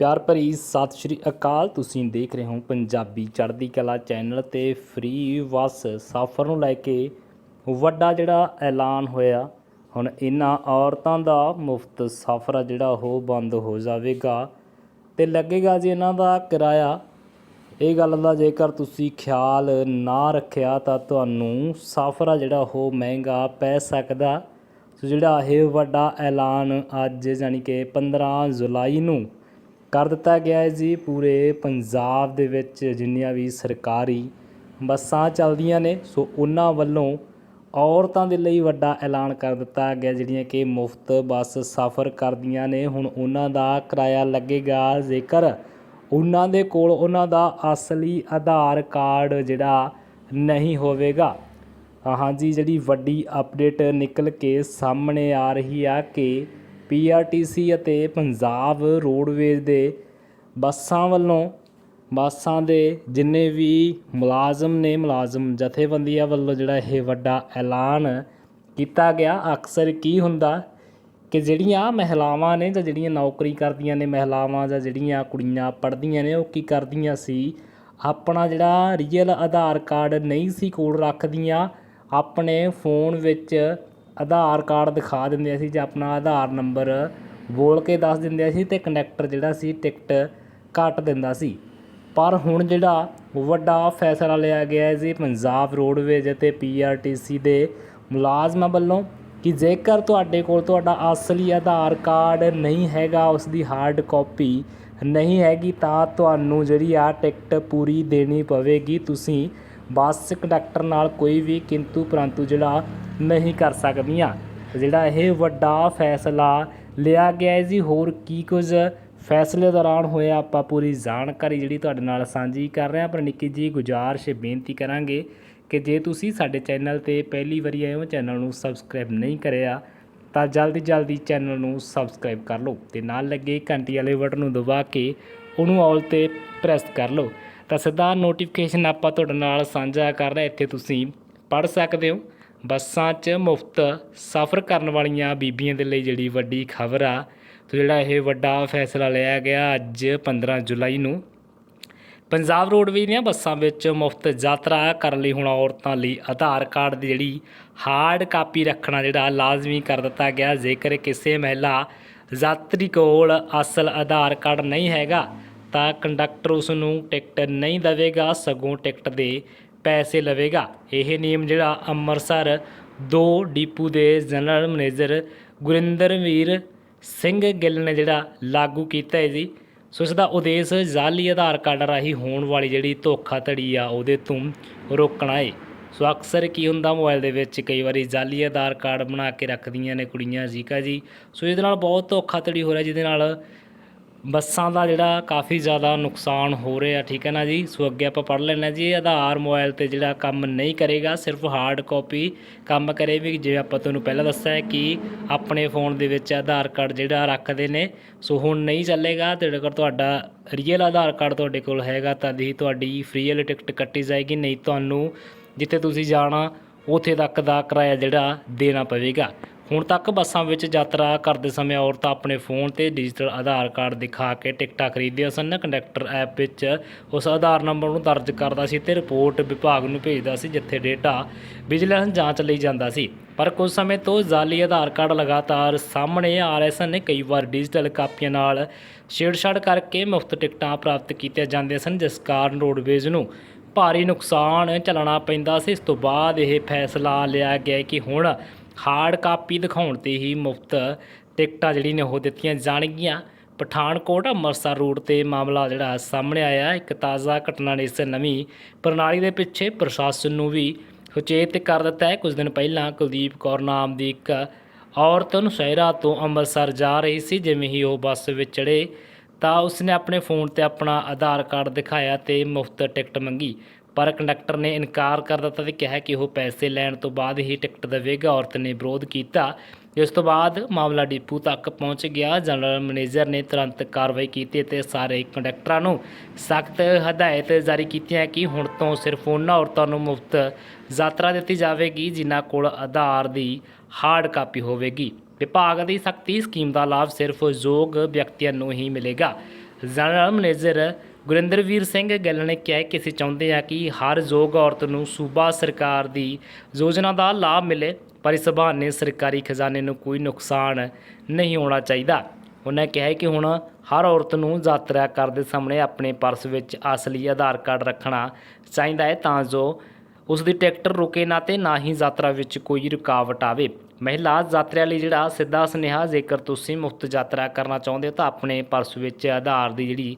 ਪਿਆਰ ਭਰੀ ਸਤਿ ਸ਼੍ਰੀ ਅਕਾਲ। ਤੁਸੀਂ ਦੇਖ ਰਹੇ ਹੋ ਪੰਜਾਬੀ ਚੜ੍ਹਦੀ ਕਲਾ ਚੈਨਲ ਤੇ ਫ੍ਰੀ ਬੱਸ ਸਫ਼ਰ ਨੂੰ ਲੈ ਕੇ ਵੱਡਾ ਜਿਹੜਾ ਐਲਾਨ ਹੋਇਆ। ਹੁਣ ਇਹਨਾਂ ਔਰਤਾਂ ਦਾ ਮੁਫਤ ਸਫ਼ਰ ਆ ਜਿਹੜਾ ਉਹ ਬੰਦ ਹੋ ਜਾਵੇਗਾ। ਤੇ ਲੱਗੇਗਾ ਜੀ ਇਹਨਾਂ ਦਾ ਕਿਰਾਇਆ। ਇਹ ਗੱਲ ਦਾ ਜੇਕਰ ਤੁਸੀਂ ਖਿਆਲ ਨਾ ਰੱਖਿਆ ਤਾਂ ਤੁਹਾਨੂੰ ਸਫ਼ਰ ਆ ਜਿਹੜਾ ਉਹ ਮਹਿੰਗਾ ਪੈ ਸਕਦਾ। ਸੋ ਜਿਹੜਾ ਇਹ ਵੱਡਾ ਐਲਾਨ ਅੱਜ ਯਾਨੀ ਕਿ 15 ਜੁਲਾਈ ਨੂੰ ਕਰ ਦਿੱਤਾ ਗਿਆ ਹੈ ਜੀ। ਪੂਰੇ ਪੰਜਾਬ ਦੇ ਵਿੱਚ ਜਿੰਨੀਆਂ ਵੀ ਸਰਕਾਰੀ ਬੱਸਾਂ ਚੱਲਦੀਆਂ ਨੇ, ਸੋ ਉਹਨਾਂ ਵੱਲੋਂ ਔਰਤਾਂ ਦੇ ਲਈ ਵੱਡਾ ਐਲਾਨ ਕਰ ਦਿੱਤਾ ਗਿਆ, ਜਿਹੜੀਆਂ ਕਿ ਮੁਫਤ ਬੱਸ ਸਫ਼ਰ ਕਰਦੀਆਂ ਨੇ। ਹੁਣ ਉਹਨਾਂ ਦਾ ਕਿਰਾਇਆ ਲੱਗੇਗਾ। ਜੇਕਰ ਉਹਨਾਂ ਦੇ ਕੋਲ ਉਹਨਾਂ ਦਾ ਅਸਲੀ ਆਧਾਰ ਕਾਰਡ ਜਿਹੜਾ ਨਹੀਂ ਹੋਵੇਗਾ ਹਾਂਜੀ, ਜਿਹੜੀ ਵੱਡੀ ਅਪਡੇਟ ਨਿਕਲ ਕੇ ਸਾਹਮਣੇ ਆ ਰਹੀ ਆ ਕਿ ਪੀਆਰਟੀਸੀ ਅਤੇ ਪੰਜਾਬ ਰੋਡਵੇਜ਼ ਦੇ ਬੱਸਾਂ ਵੱਲੋਂ ਬੱਸਾਂ ਦੇ ਜਿੰਨੇ ਵੀ ਮੁਲਾਜ਼ਮ ਨੇ ਮੁਲਾਜ਼ਮ ਜਥੇਬੰਦੀਆਂ ਵੱਲੋਂ ਜਿਹੜਾ ਇਹ ਵੱਡਾ ਐਲਾਨ ਕੀਤਾ ਗਿਆ, ਅਕਸਰ ਕੀ ਹੁੰਦਾ ਕਿ ਜਿਹੜੀਆਂ ਮਹਿਲਾਵਾਂ ਨੇ ਜਾਂ ਜਿਹੜੀਆਂ ਨੌਕਰੀ ਕਰਦੀਆਂ ਨੇ, ਮਹਿਲਾਵਾਂ ਜਾਂ ਜਿਹੜੀਆਂ ਕੁੜੀਆਂ ਪੜ੍ਹਦੀਆਂ ਨੇ, ਉਹ ਕੀ ਕਰਦੀਆਂ ਸੀ? ਆਪਣਾ ਜਿਹੜਾ ਰੀਅਲ ਆਧਾਰ ਕਾਰਡ ਨਹੀਂ ਸੀ ਕੋਲ ਰੱਖਦੀਆਂ, ਆਪਣੇ ਫੋਨ ਵਿੱਚ ਆਧਾਰ ਕਾਰਡ ਦਿਖਾ ਦਿੰਦੇ ਸੀ ਜਾਂ ਆਪਣਾ ਆਧਾਰ ਨੰਬਰ ਬੋਲ ਕੇ ਦੱਸ ਦਿੰਦੇ ਸੀ ਅਤੇ ਕੰਡਕਟਰ ਜਿਹੜਾ ਸੀ ਟਿਕਟ ਕੱਟ ਦਿੰਦਾ ਸੀ। ਪਰ ਹੁਣ ਜਿਹੜਾ ਵੱਡਾ ਫੈਸਲਾ ਲਿਆ ਗਿਆ ਹੈ ਜੀ ਪੰਜਾਬ ਰੋਡਵੇਜ਼ ਅਤੇ ਪੀਆਰਟੀਸੀ ਦੇ ਮੁਲਾਜ਼ਮਾਂ ਵੱਲੋਂ ਕਿ ਜੇਕਰ ਤੁਹਾਡੇ ਕੋਲ ਤੁਹਾਡਾ ਅਸਲੀ ਆਧਾਰ ਕਾਰਡ ਨਹੀਂ ਹੈਗਾ, ਉਸ ਦੀ ਹਾਰਡ ਕਾਪੀ ਨਹੀਂ ਹੈਗੀ ਤਾਂ ਤੁਹਾਨੂੰ ਜਿਹੜੀ ਆ ਟਿਕਟ ਪੂਰੀ ਦੇਣੀ ਪਵੇਗੀ। ਤੁਸੀਂ ਬੱਸ ਕੰਡਕਟਰ ਨਾਲ ਕੋਈ ਵੀ, ਕਿੰਤੂ ਪਰੰਤੂ ਜਿਹੜਾ ਨਹੀਂ ਕਰ ਸਕਦੀਆਂ। ਜਿਹੜਾ ਇਹ ਵੱਡਾ ਫੈਸਲਾ ਲਿਆ ਗਿਆ ਹੈ ਜੀ, ਹੋਰ ਕੀ ਕੁਝ ਫੈਸਲੇ ਦੌਰਾਨ ਹੋਇਆ, ਆਪਾਂ ਪੂਰੀ ਜਾਣਕਾਰੀ ਜਿਹੜੀ ਤੁਹਾਡੇ ਨਾਲ ਸਾਂਝੀ ਕਰ ਰਹੇ ਹਾਂ। ਪਰ ਨਿੱਕੀ ਜੀ ਗੁਜ਼ਾਰਿਸ਼ ਬੇਨਤੀ ਕਰਾਂਗੇ ਕਿ ਜੇ ਤੁਸੀਂ ਸਾਡੇ ਚੈਨਲ ਤੇ ਪਹਿਲੀ ਵਾਰੀ ਆਏ ਹੋ, ਚੈਨਲ ਨੂੰ ਸਬਸਕ੍ਰਾਈਬ ਨਹੀਂ ਕਰਿਆ, ਤਾਂ ਜਲਦੀ ਜਲਦੀ ਚੈਨਲ ਨੂੰ ਸਬਸਕ੍ਰਾਈਬ ਕਰ ਲਓ ਤੇ ਨਾਲ ਲੱਗੇ ਘੰਟੀ ਵਾਲੇ ਬਟਨ ਨੂੰ ਦਬਾ ਕੇ ਉਹਨੂੰ ਆਲ ਤੇ ਪ੍ਰੈਸ ਕਰ ਲਓ। ਤਾਂ ਸਿੱਧਾ ਨੋਟੀਫਿਕੇਸ਼ਨ ਆਪਾਂ ਤੁਹਾਡੇ ਨਾਲ ਸਾਂਝਾ ਕਰ ਰਹੇ ਇੱਥੇ ਤੁਸੀਂ ਪੜ੍ਹ ਸਕਦੇ ਹੋ। ਬੱਸਾਂ 'ਚ ਮੁਫਤ ਸਫ਼ਰ ਕਰਨ ਵਾਲੀਆਂ ਬੀਬੀਆਂ ਦੇ ਲਈ ਜਿਹੜੀ ਵੱਡੀ ਖਬਰ ਆ, ਤੇ ਜਿਹੜਾ ਇਹ ਵੱਡਾ ਫੈਸਲਾ ਲਿਆ ਗਿਆ ਅੱਜ 15 ਜੁਲਾਈ ਨੂੰ। ਪੰਜਾਬ ਰੋਡਵੇਜ਼ ਦੀਆਂ ਬੱਸਾਂ ਵਿੱਚ ਮੁਫਤ ਯਾਤਰਾ ਕਰਨ ਲਈ ਹੁਣ ਔਰਤਾਂ ਲਈ ਆਧਾਰ ਕਾਰਡ ਦੀ ਜਿਹੜੀ ਹਾਰਡ ਕਾਪੀ ਰੱਖਣਾ ਜਿਹੜਾ ਲਾਜ਼ਮੀ ਕਰ ਦਿੱਤਾ ਗਿਆ। ਜੇਕਰ ਕਿਸੇ ਮਹਿਲਾ ਯਾਤਰੀ ਕੋਲ ਅਸਲ ਆਧਾਰ ਕਾਰਡ ਨਹੀਂ ਹੈਗਾ ਤਾਂ ਕੰਡਕਟਰ ਉਸ ਨੂੰ ਟਿਕਟ ਨਹੀਂ ਦੇਵੇਗਾ, ਸਗੋਂ ਟਿਕਟ ਦੇ ਪੈਸੇ ਲਵੇਗਾ। ਇਹ ਨਿਯਮ ਜਿਹੜਾ ਅੰਮ੍ਰਿਤਸਰ ਦੋ ਡੀਪੂ ਦੇ ਜਨਰਲ ਮੈਨੇਜਰ ਗੁਰਿੰਦਰਵੀਰ ਸਿੰਘ ਗਿੱਲ ਨੇ ਜਿਹੜਾ ਲਾਗੂ ਕੀਤਾ ਹੈ ਜੀ, ਸੋ ਇਸ ਦਾ ਉਦੇਸ਼ ਜ਼ਾਲੀ ਆਧਾਰ ਕਾਰਡ ਰਾਹੀਂ ਹੋਣ ਵਾਲੀ ਜਿਹੜੀ ਧੋਖਾਧੜੀ ਆ, ਉਹਦੇ ਤੋਂ ਰੋਕਣਾ ਹੈ ਸੋ ਅਕਸਰ ਕੀ ਹੁੰਦਾ, ਮੋਬਾਈਲ ਦੇ ਵਿੱਚ ਕਈ ਵਾਰੀ ਜ਼ਾਲੀ ਆਧਾਰ ਕਾਰਡ ਬਣਾ ਕੇ ਰੱਖਦੀਆਂ ਨੇ ਕੁੜੀਆਂ, ਜੀਕਾ ਜੀ। ਸੋ ਇਹਦੇ ਨਾਲ ਬਹੁਤ ਧੋਖਾਧੜੀ ਹੋ ਰਿਹਾ, ਜਿਹਦੇ ਨਾਲ ਬੱਸਾਂ ਦਾ ਜਿਹੜਾ ਕਾਫੀ ਜ਼ਿਆਦਾ ਨੁਕਸਾਨ ਹੋ ਰਿਹਾ, ਠੀਕ ਹੈ ਨਾ ਜੀ? ਸੋ ਅੱਗੇ ਆਪਾਂ ਪੜ੍ਹ ਲੈਣਾ ਜੀ ਇਹ ਆਧਾਰ ਮੋਬਾਈਲ ਤੇ ਜਿਹੜਾ ਕੰਮ ਨਹੀਂ ਕਰੇਗਾ, ਸਿਰਫ ਹਾਰਡ ਕਾਪੀ ਕੰਮ ਕਰੇਗੀ। ਜਿਵੇਂ ਆਪਾਂ ਤੁਹਾਨੂੰ ਪਹਿਲਾਂ ਦੱਸਿਆ ਹੈ ਕਿ ਆਪਣੇ ਫੋਨ ਦੇ ਵਿੱਚ ਆਧਾਰ ਕਾਰਡ ਜਿਹੜਾ ਰੱਖਦੇ ਨੇ, ਸੋ ਹੁਣ ਨਹੀਂ ਚੱਲੇਗਾ। ਤੇ ਅਗਰ ਤੁਹਾਡਾ ਰੀਅਲ ਆਧਾਰ ਕਾਰਡ ਤੁਹਾਡੇ ਕੋਲ ਹੈਗਾ, ਤਾਂ ਹੀ ਤੁਹਾਡੀ ਫ੍ਰੀ ਵਾਲੀ ਟਿਕਟ ਕੱਟੀ ਜਾਏਗੀ। ਨਹੀਂ, ਤੁਹਾਨੂੰ ਜਿੱਥੇ ਤੁਸੀਂ ਜਾਣਾ, ਉੱਥੇ ਤੱਕ ਦਾ ਕਿਰਾਇਆ ਜਿਹੜਾ ਦੇਣਾ ਪਵੇਗਾ। ਹੁਣ ਤੱਕ ਬੱਸਾਂ ਵਿੱਚ ਯਾਤਰਾ ਕਰਦੇ ਸਮੇਂ ਔਰਤਾਂ ਆਪਣੇ ਫੋਨ ਤੇ ਡਿਜੀਟਲ ਆਧਾਰ ਕਾਰਡ ਦਿਖਾ ਕੇ ਟਿਕਟਾਂ ਖਰੀਦਦੀਆਂ ਸਨ। ਕੰਡਕਟਰ ਐਪ ਵਿੱਚ ਉਸ ਆਧਾਰ ਨੰਬਰ ਨੂੰ ਦਰਜ ਕਰਦਾ ਸੀ ਤੇ ਰਿਪੋਰਟ ਵਿਭਾਗ ਨੂੰ ਭੇਜਦਾ ਸੀ, ਜਿੱਥੇ ਡੇਟਾ ਵਿਜੀਲੈਂਸ ਜਾਂਚ ਲਈ ਜਾਂਦਾ ਸੀ। ਪਰ ਕੁਝ ਸਮੇਂ ਤੋਂ ਜ਼ਾਲੀ ਆਧਾਰ ਕਾਰਡ ਲਗਾਤਾਰ ਸਾਹਮਣੇ ਆ ਰਹੇ ਸਨ। ਕਈ ਵਾਰ ਡਿਜੀਟਲ ਕਾਪੀਆਂ ਨਾਲ ਛੇੜਛਾੜ ਕਰਕੇ ਮੁਫਤ ਟਿਕਟਾਂ ਪ੍ਰਾਪਤ ਕੀਤੀਆਂ ਜਾਂਦੀਆਂ ਸਨ, ਜਿਸ ਕਾਰਨ ਰੋਡਵੇਜ਼ ਨੂੰ ਭਾਰੀ ਨੁਕਸਾਨ ਝੱਲਣਾ ਪੈਂਦਾ ਸੀ। ਇਸ ਤੋਂ ਬਾਅਦ ਇਹ ਫੈਸਲਾ ਲਿਆ ਗਿਆ ਕਿ ਹੁਣ ਹਾਰਡ ਕਾਪੀ ਦਿਖਾਉਣ ਤੇ ਹੀ ਮੁਫਤ ਟਿਕਟਾਂ ਜਿਹੜੀ ਨੇ ਉਹ ਦਿੱਤੀਆਂ ਜਾਣਗੀਆਂ। ਪਠਾਨਕੋਟ, ਅੰਮ੍ਰਿਤਸਰ ਰੂਟ ਤੇ ਮਾਮਲਾ ਜਿਹੜਾ ਸਾਹਮਣੇ ਆਇਆ। ਇੱਕ ਤਾਜ਼ਾ ਘਟਨਾ ਨੇ ਇਸ ਨਵੀਂ ਪ੍ਰਣਾਲੀ ਦੇ ਪਿੱਛੇ ਪ੍ਰਸ਼ਾਸਨ ਨੂੰ ਵੀ ਸੁਚੇਤ ਕਰ ਦਿੱਤਾ ਹੈ। ਕੁਝ ਦਿਨ ਪਹਿਲਾਂ ਕੁਲਦੀਪ ਕੌਰ ਨਾਮ ਦੀ ਇੱਕ ਔਰਤ ਨੂੰ ਸ਼ਹਿਰਾ ਤੋਂ ਅੰਮ੍ਰਿਤਸਰ ਜਾ ਰਹੀ ਸੀ। ਜਿਵੇਂ ਹੀ ਉਹ ਬੱਸ ਵਿੱਚ ਚੜੇ ਤਾਂ ਉਸਨੇ ਆਪਣੇ ਫੋਨ ਤੇ ਆਪਣਾ ਆਧਾਰ ਕਾਰਡ ਦਿਖਾਇਆ ਤੇ ਮੁਫਤ ਟਿਕਟ ਮੰਗੀ। ਪਰ ਕੰਡਕਟਰ ਨੇ ਇਨਕਾਰ ਕਰ ਦਿੱਤਾ ਤੇ ਕਿਹਾ ਕਿ ਉਹ ਪੈਸੇ ਲੈਣ ਤੋਂ ਬਾਅਦ ਹੀ ਟਿਕਟ ਦੇਵੇਗਾ। ਔਰਤ ਨੇ ਵਿਰੋਧ ਕੀਤਾ। ਇਸ ਤੋਂ ਬਾਅਦ ਮਾਮਲਾ ਡਿਪੂ ਤੱਕ ਪਹੁੰਚ ਗਿਆ। ਜਨਰਲ ਮੈਨੇਜਰ ਨੇ ਤੁਰੰਤ ਕਾਰਵਾਈ ਕੀਤੀ ਤੇ ਸਾਰੇ ਕੰਡਕਟਰਾਂ ਨੂੰ ਸਖਤ ਹਦਾਇਤ ਜਾਰੀ ਕੀਤੀਆਂ ਕਿ ਹੁਣ ਤੋਂ ਸਿਰਫ ਉਹਨਾਂ ਔਰਤਾਂ ਨੂੰ ਮੁਫਤ ਯਾਤਰਾ ਦਿੱਤੀ ਜਾਵੇਗੀ, ਜਿਨ੍ਹਾਂ ਕੋਲ ਆਧਾਰ ਦੀ ਹਾਰਡ ਕਾਪੀ ਹੋਵੇਗੀ। ਵਿਭਾਗ ਦੀ ਸਖਤੀ ਸਕੀਮ ਦਾ ਲਾਭ ਸਿਰਫ ਯੋਗ ਵਿਅਕਤੀਆਂ ਨੂੰ ਹੀ ਮਿਲੇਗਾ। ਜਨਰਲ ਮੈਨੇਜਰ ਗੁਰਿੰਦਰਵੀਰ ਸਿੰਘ ਗਿੱਲ ਨੇ ਕਿਹਾ ਕਿ ਅਸੀਂ ਚਾਹੁੰਦੇ ਹਾਂ ਕਿ ਹਰ ਯੋਗ ਔਰਤ ਨੂੰ ਸੂਬਾ ਸਰਕਾਰ ਦੀ ਯੋਜਨਾ ਦਾ ਲਾਭ ਮਿਲੇ, ਪਰ ਇਸ ਬਹਾਨੇ ਸਰਕਾਰੀ ਖਜ਼ਾਨੇ ਨੂੰ ਕੋਈ ਨੁਕਸਾਨ ਨਹੀਂ ਹੋਣਾ ਚਾਹੀਦਾ। ਉਹਨਾਂ ਕਿਹਾ ਕਿ ਹੁਣ ਹਰ ਔਰਤ ਨੂੰ ਯਾਤਰਾ ਕਰਦੇ ਸਾਹਮਣੇ ਆਪਣੇ ਪਰਸ ਵਿੱਚ ਅਸਲੀ ਆਧਾਰ ਕਾਰਡ ਰੱਖਣਾ ਚਾਹੀਦਾ ਹੈ ਤਾਂ ਜੋ ਉਸ ਦੀ ਟਿਕਟ ਰੁਕੇ ਨਾ ਤੇ ਨਾ ਹੀ ਯਾਤਰਾ ਵਿੱਚ ਕੋਈ ਰੁਕਾਵਟ ਆਵੇ। ਮਹਿਲਾ ਯਾਤਰੀਆਂ ਲਈ ਜਿਹੜਾ ਸਿੱਧਾ ਸੁਨੇਹਾ, ਜੇਕਰ ਤੁਸੀਂ ਮੁਫਤ ਯਾਤਰਾ ਕਰਨਾ ਚਾਹੁੰਦੇ ਹੋ ਤਾਂ ਆਪਣੇ ਪਰਸ ਵਿੱਚ ਆਧਾਰ ਦੀ ਜਿਹੜੀ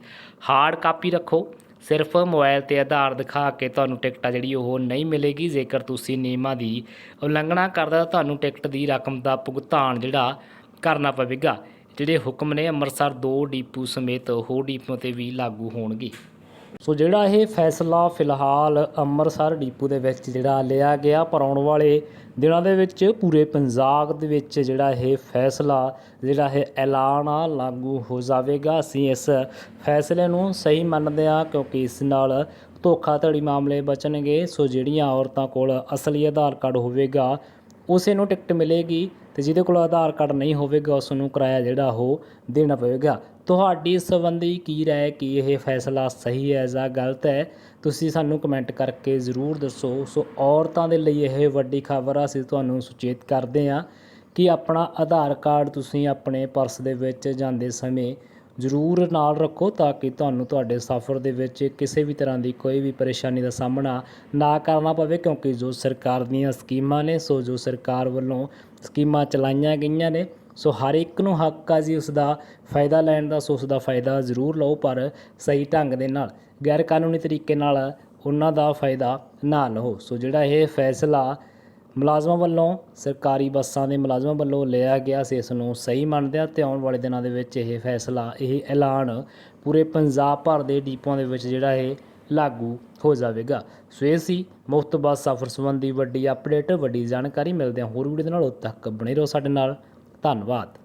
ਹਾਰਡ ਕਾਪੀ ਰੱਖੋ। ਸਿਰਫ ਮੋਬਾਈਲ ਤੇ ਆਧਾਰ ਦਿਖਾ ਕੇ ਤੁਹਾਨੂੰ ਟਿਕਟ ਆ ਜਿਹੜੀ ਉਹ ਨਹੀਂ ਮਿਲੇਗੀ। ਜੇਕਰ ਤੁਸੀਂ ਨਿਯਮਾਂ ਦੀ ਉਲੰਘਣਾ ਕਰਦੇ ਹੋ ਤਾਂ ਤੁਹਾਨੂੰ ਟਿਕਟ ਦੀ ਰਕਮ ਦਾ ਭੁਗਤਾਨ ਜਿਹੜਾ ਕਰਨਾ ਪਵੇਗਾ। ਜਿਹੜੇ ਹੁਕਮ ਨੇ, ਅੰਮ੍ਰਿਤਸਰ ਦੋ ਡੀਪੂ ਸਮੇਤ ਹੋਰ ਡੀਪੂਆਂ ਤੇ ਵੀ ਲਾਗੂ ਹੋਣਗੇ। ਸੋ ਜਿਹੜਾ ਇਹ ਫੈਸਲਾ ਫਿਲਹਾਲ ਅੰਮ੍ਰਿਤਸਰ ਡੀਪੂ ਦੇ ਵਿੱਚ ਜਿਹੜਾ ਲਿਆ ਗਿਆ, ਪਰ ਆਉਣ ਵਾਲੇ ਦਿਨਾਂ ਦੇ ਵਿੱਚ ਪੂਰੇ ਪੰਜਾਬ ਦੇ ਵਿੱਚ ਜਿਹੜਾ ਇਹ ਫੈਸਲਾ, ਜਿਹੜਾ ਇਹ ਐਲਾਨ ਆ, ਲਾਗੂ ਹੋ ਜਾਵੇਗਾ। ਅਸੀਂ ਇਸ ਫੈਸਲੇ ਨੂੰ ਸਹੀ ਮੰਨਦੇ ਹਾਂ ਕਿਉਂਕਿ ਇਸ ਨਾਲ ਧੋਖਾਧੜੀ ਮਾਮਲੇ ਬਚਣਗੇ। ਸੋ ਜਿਹੜੀਆਂ ਔਰਤਾਂ ਕੋਲ ਅਸਲੀ ਆਧਾਰ ਕਾਰਡ ਹੋਵੇਗਾ, ਉਸੇ ਨੂੰ ਟਿਕਟ ਮਿਲੇਗੀ। ਤੇ ਜਿਹਦੇ ਕੋਲ ਆਧਾਰ ਕਾਰਡ ਨਹੀਂ ਹੋਵੇਗਾ, ਉਸ ਨੂੰ ਕਿਰਾਇਆ ਜਿਹੜਾ ਉਹ ਦੇਣਾ ਪਵੇਗਾ। ਤੁਹਾਡੀ ਇਸ ਸੰਬੰਧੀ ਕੀ ਰਾਏ, ਕੀ ਇਹ ਫੈਸਲਾ ਸਹੀ ਹੈ ਜਾਂ ਗਲਤ ਹੈ, ਤੁਸੀਂ ਸਾਨੂੰ ਕਮੈਂਟ ਕਰਕੇ ਜ਼ਰੂਰ ਦੱਸੋ। ਸੋ ਔਰਤਾਂ ਦੇ ਲਈ ਇਹ ਵੱਡੀ ਖਬਰ ਆ, ਅਸੀਂ ਤੁਹਾਨੂੰ ਸੁਚੇਤ ਕਰਦੇ ਹਾਂ ਕਿ ਆਪਣਾ ਆਧਾਰ ਕਾਰਡ ਤੁਸੀਂ ਆਪਣੇ ਪਰਸ ਦੇ ਵਿੱਚ ਜਾਂਦੇ ਸਮੇਂ ਜ਼ਰੂਰ ਨਾਲ ਰੱਖੋ ਤਾਂ ਕਿ ਤੁਹਾਨੂੰ ਤੁਹਾਡੇ ਸਫ਼ਰ ਦੇ ਵਿੱਚ ਕਿਸੇ ਵੀ ਤਰ੍ਹਾਂ ਦੀ ਕੋਈ ਵੀ ਪਰੇਸ਼ਾਨੀ ਦਾ ਸਾਹਮਣਾ ਨਾ ਕਰਨਾ ਪਵੇ, ਕਿਉਂਕਿ ਜੋ ਸਰਕਾਰ ਦੀਆਂ ਸਕੀਮਾਂ ਨੇ, ਸੋ ਜੋ ਸਰਕਾਰ ਵੱਲੋਂ ਸਕੀਮਾਂ ਚਲਾਈਆਂ ਗਈਆਂ ਨੇ, ਸੋ ਹਰ ਇੱਕ ਨੂੰ ਹੱਕ ਆ ਜੀ ਉਸ ਦਾ ਫਾਇਦਾ ਲੈਣ ਦਾ, ਸੋ ਉਸ ਦਾ ਫਾਇਦਾ ਜ਼ਰੂਰ ਲਓ, ਪਰ ਸਹੀ ਢੰਗ ਦੇ ਨਾਲ ਗੈਰ ਕਾਨੂੰਨੀ ਤਰੀਕੇ ਨਾਲ ਉਹਨਾਂ ਦਾ ਫਾਇਦਾ ਨਾ ਲਓ। ਸੋ ਜਿਹੜਾ ਇਹ ਫੈਸਲਾ ਮੁਲਾਜ਼ਮਾਂ ਵੱਲੋਂ ਸਰਕਾਰੀ ਬੱਸਾਂ ਦੇ ਮੁਲਾਜ਼ਮਾਂ ਵੱਲੋਂ ਲਿਆ ਗਿਆ ਸੀ, ਇਸ ਨੂੰ ਸਹੀ ਮੰਨਦੇ ਆ ਤੇ ਆਉਣ ਵਾਲੇ ਦਿਨਾਂ ਦੇ ਵਿੱਚ ਇਹ ਫੈਸਲਾ, ਇਹ ਐਲਾਨ ਪੂਰੇ ਪੰਜਾਬ ਭਰ ਦੇ ਡੀਪੂਆਂ ਦੇ ਵਿੱਚ ਜਿਹੜਾ ਇਹ ਲਾਗੂ ਹੋ ਜਾਵੇਗਾ। ਸੋ ਇਹ ਸੀ ਮੁਫਤ ਬੱਸ ਸਫ਼ਰ ਸੰਬੰਧੀ ਵੱਡੀ ਅਪਡੇਟ ਵੱਡੀ ਜਾਣਕਾਰੀ। ਮਿਲਦੇ ਹਾਂ ਹੋਰ ਵੀਡੀਓ ਦੇ ਨਾਲ, ਉਦੋਂ ਤੱਕ ਬਣੇ ਰਹੋ ਸਾਡੇ ਨਾਲ। ਧੰਨਵਾਦ।